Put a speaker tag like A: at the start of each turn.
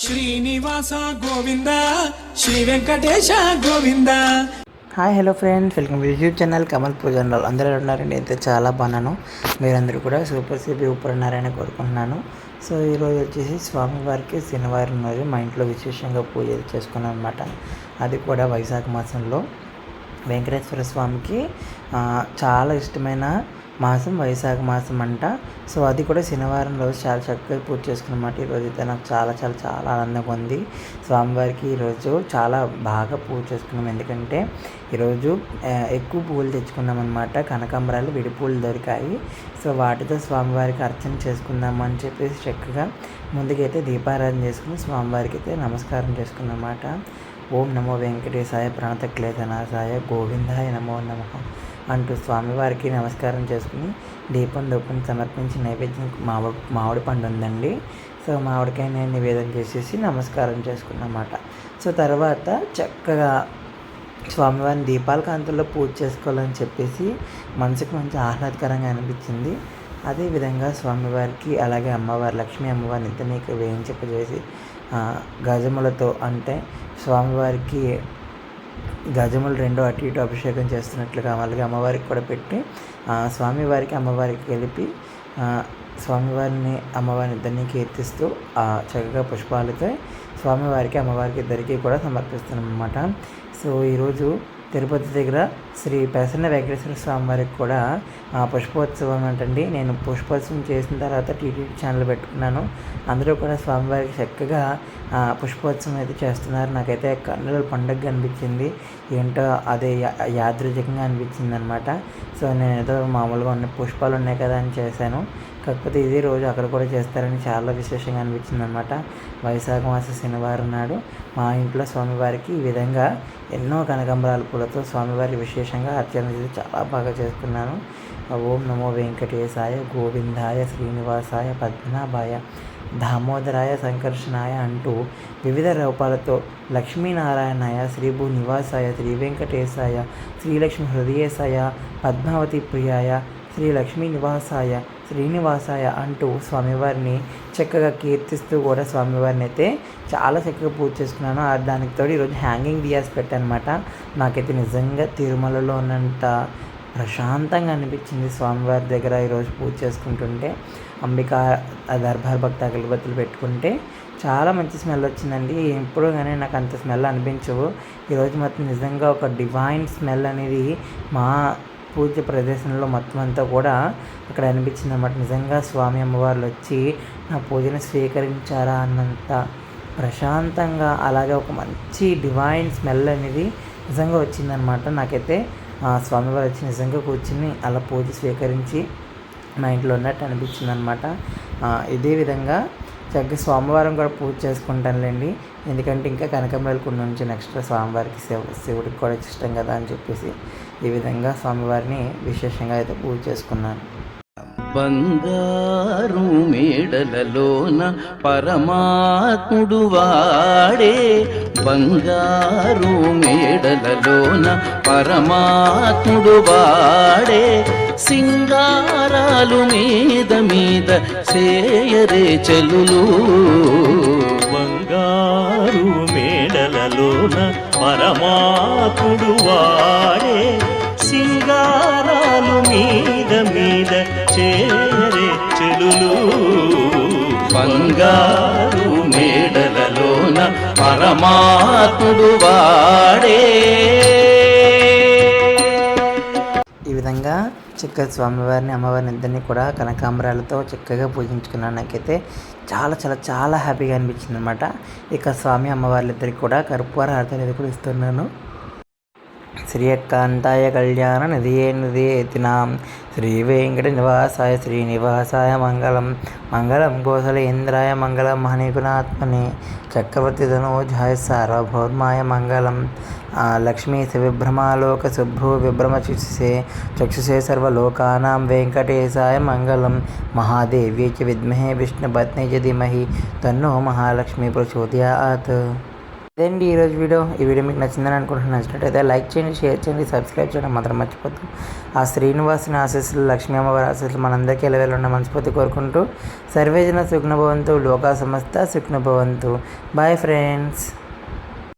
A: Srinivasa Govinda Sri Venkatesa Govinda.
B: Hi hello friends. Welcome YouTube channel Kamal పూజనల్ అందరూ ఉన్నారండి అయితే చాలా బాగున్నాను. మీరందరూ కూడా సూపర్ సూపర్ ఊపర్ ఉన్నారని కోరుకుంటున్నాను. సో ఈరోజు వచ్చేసి స్వామివారికి శనివారం రోజు మా ఇంట్లో విశేషంగా పూజ చేసుకున్నాను అనమాట అది కూడా వైశాఖ మాసంలో. వెంకటేశ్వర స్వామికి చాలా ఇష్టమైన మాసం వైశాఖ మాసం అంట సో అది కూడా శనివారం రోజు చాలా చక్కగా పూజ చేసుకున్నమాట ఈరోజు అయితే. నాకు చాలా చాలా చాలా ఆనందంగా ఉంది. స్వామివారికి ఈరోజు చాలా బాగా పూజ చేసుకున్నాం. ఎందుకంటే ఈరోజు ఎక్కువ పూలు తెచ్చుకున్నాం అనమాట కనకాంబరాలు విడి దొరికాయి. సో వాటితో స్వామివారికి అర్చన చేసుకుందాం అని చెప్పేసి చక్కగా ముందుకైతే దీపారాధన చేసుకుని స్వామివారికి అయితే నమస్కారం చేసుకున్నమాట. ఓం నమో వెంకటేశాయ ప్రణతక్లేదనాశాయ గోవిందాయ నమో నమ. అంటూ స్వామివారికి నమస్కారం చేసుకుని దీపం దూపం సమర్పించి నైవేద్యం మామిడి మామిడి పండు ఉందండి. సో మామిడికాయ నేను నివేదన చేసేసి నమస్కారం చేసుకున్నమాట. సో తర్వాత చక్కగా స్వామివారిని దీపాల కాంతుల్లో పూజ చేసుకోవాలని చెప్పేసి మనసుకు మంచి ఆహ్లాదకరంగా అనిపించింది. అదేవిధంగా స్వామివారికి అలాగే అమ్మవారి లక్ష్మీ అమ్మవారిని ఇద్దరిని వేయించపజేసి ఆ, గజములతో అంటే స్వామివారికి గజములు రెండు అటు ఇటు అభిషేకం చేస్తున్నట్లుగా అలాగే అమ్మవారికి కూడా పెట్టి స్వామివారికి అమ్మవారికి కలిపి స్వామివారిని అమ్మవారిని ఇద్దరిని కీర్తిస్తూ చక్కగా పుష్పాలతో స్వామివారికి అమ్మవారికి ఇద్దరికీ కూడా సమర్పిస్తున్నాం అన్నమాట సో ఈరోజు తిరుపతి దగ్గర శ్రీ ప్రసన్న వెంకటేశ్వర స్వామి వారికి కూడా ఆ, పుష్పోత్సవం అంటండి నేను పుష్పోత్సవం చేసిన తర్వాత టీటీడీ ఛానల్ పెట్టుకున్నాను. అందరూ కూడా స్వామివారికి చక్కగా పుష్పోత్సవం అయితే చేస్తున్నారు. నాకైతే కన్నుల పండుగ అనిపించింది. ఏంటో అదే యా- అనిపించింది అనమాట సో నేను ఏదో మామూలుగా ఉన్న పుష్పాలు ఉన్నాయి కదా అని చేశాను. కాకపోతే ఇదే రోజు అక్కడ కూడా చేస్తారని చాలా విశేషంగా అనిపించింది అనమాట వైశాఖ మాస శనివారం నాడు మా ఇంట్లో స్వామివారికి ఈ విధంగా ఎన్నో కనకాంబరాల పూలతో స్వామివారి విశేషంగా అర్చన చేసి చాలా బాగా చేస్తున్నాను. ఓం నమో వెంకటేశాయ గోవిందాయ శ్రీనివాసాయ పద్మనాభాయ దామోదరాయ సంకర్షణాయ అంటూ వివిధ రూపాలతో లక్ష్మీనారాయణాయ శ్రీభూ నివాసాయ శ్రీ వెంకటేశాయ శ్రీలక్ష్మి హృదయేశాయ పద్మావతి ప్రియాయ శ్రీ లక్ష్మీ నివాసాయ శ్రీనివాసాయ అంటూ స్వామివారిని చక్కగా కీర్తిస్తూ కూడా స్వామివారిని అయితే చాలా చక్కగా పూజ చేసుకున్నాను. ఆ దానికి తోడు ఈరోజు హ్యాంగింగ్ దియాస్ పెట్టానమాట. నాకైతే నిజంగా తిరుమలలో ఉన్నంత ప్రశాంతంగా అనిపించింది స్వామివారి దగ్గర ఈరోజు పూజ చేసుకుంటుంటే. అంబికా దర్బార్ భక్త అగరబత్తులు పెట్టుకుంటే చాలా మంచి స్మెల్ వచ్చిందండి. ఎప్పుడు కానీ నాకు అంత స్మెల్ అనిపించవు. ఈరోజు మాత్రం నిజంగా ఒక డివైన్ స్మెల్ అనేది మా పూజ ప్రదేశంలో మొత్తం అంతా కూడా అక్కడ అనిపించింది అన్నమాట నిజంగా స్వామి అమ్మవార్లు వచ్చి నా పూజను స్వీకరించారా అన్నంత ప్రశాంతంగా అలాగే ఒక మంచి డివైన్ స్మెల్ అనేది నిజంగా వచ్చిందనమాట నాకైతే ఆ స్వామివారు వచ్చి నిజంగా కూర్చుని అలా పూజ స్వీకరించి మా ఇంట్లో ఉన్నట్టు అనిపించింది అనమాట ఇదే విధంగా చక్కగా సోమవారం కూడా పూజ చేసుకుంటానులేండి. ఎందుకంటే ఇంకా కనకంబరాలు కొన్ని నుంచి నెక్స్ట్ స్వామివారికి శివ శివుడికి కూడా ఇష్టం కదా అని చెప్పేసి ఈ విధంగా స్వామివారిని విశేషంగా అయితే పూజ చేసుకున్నాను.
C: బంగారు మేడలలోన పరమాత్ముడు వాడే బంగారు మేడలలోన పరమాత్ముడు వాడే సింగారాలు మీద మీద చేయరే చెల్లులు
D: బంగారు మేడలలోన పరమాత్ముడు వాడే సింగారాలు మీద మీద చేరే చెలులు.
C: బంగారు మేడలలోన పరమాత్ముడు వాడే.
B: ఈ విధంగా చక్కగా స్వామివారిని అమ్మవారిని ఇద్దరిని కూడా కనకాంబరాలతో చక్కగా పూజించుకున్నాను. నాకైతే చాలా చాలా చాలా హ్యాపీగా అనిపించింది అనమాట ఇక స్వామి అమ్మవార్లిద్దరికి కూడా కర్పూర హారతలు కూడా ఇస్తున్నాను. శ్రీయకాంతాయ కళ్యాణ నిధియే నిధియేతినాం. శ్రీ వెంకట నివాసాయ శ్రీనివాసాయ మంగళం. మంగళం కోసలేంద్రాయ మంగళం మహనీగుణాత్మని చక్రవర్తి ధనోజాయ సార్వభౌమాయ మంగళం. ఆ, లక్ష్మీ విభ్రమాలోక శుభ్రు విభ్రమ చక్షుసే చక్షుసే సర్వలోకానాం వెంకటేశాయ మంగళం. మహాదేవ్యై చ విద్మహే విష్ణుపత్ని చ ధీమహి. తన్నో మహాలక్ష్మీ ప్రచోదయాత్. ఇదండి ఈరోజు వీడియో ఈ వీడియో మీకు నచ్చిందని అనుకుంటున్నాను. నచ్చినట్టయితే లైక్ చేయండి షేర్ చేయండి సబ్స్క్రైబ్ చేయడం మాత్రం మర్చిపోద్దు. ఆ శ్రీనివాసుని ఆశీస్సులు లక్ష్మీ అమ్మవారి ఆశీస్సులు మనందరికీ ఎలవేలు ఉన్న మనస్ఫూర్తి కోరుకుంటూ సర్వేజన సుఖ్నభవంతు లోకా సంస్థ సుఖ్నభవంతు బాయ్ ఫ్రెండ్స్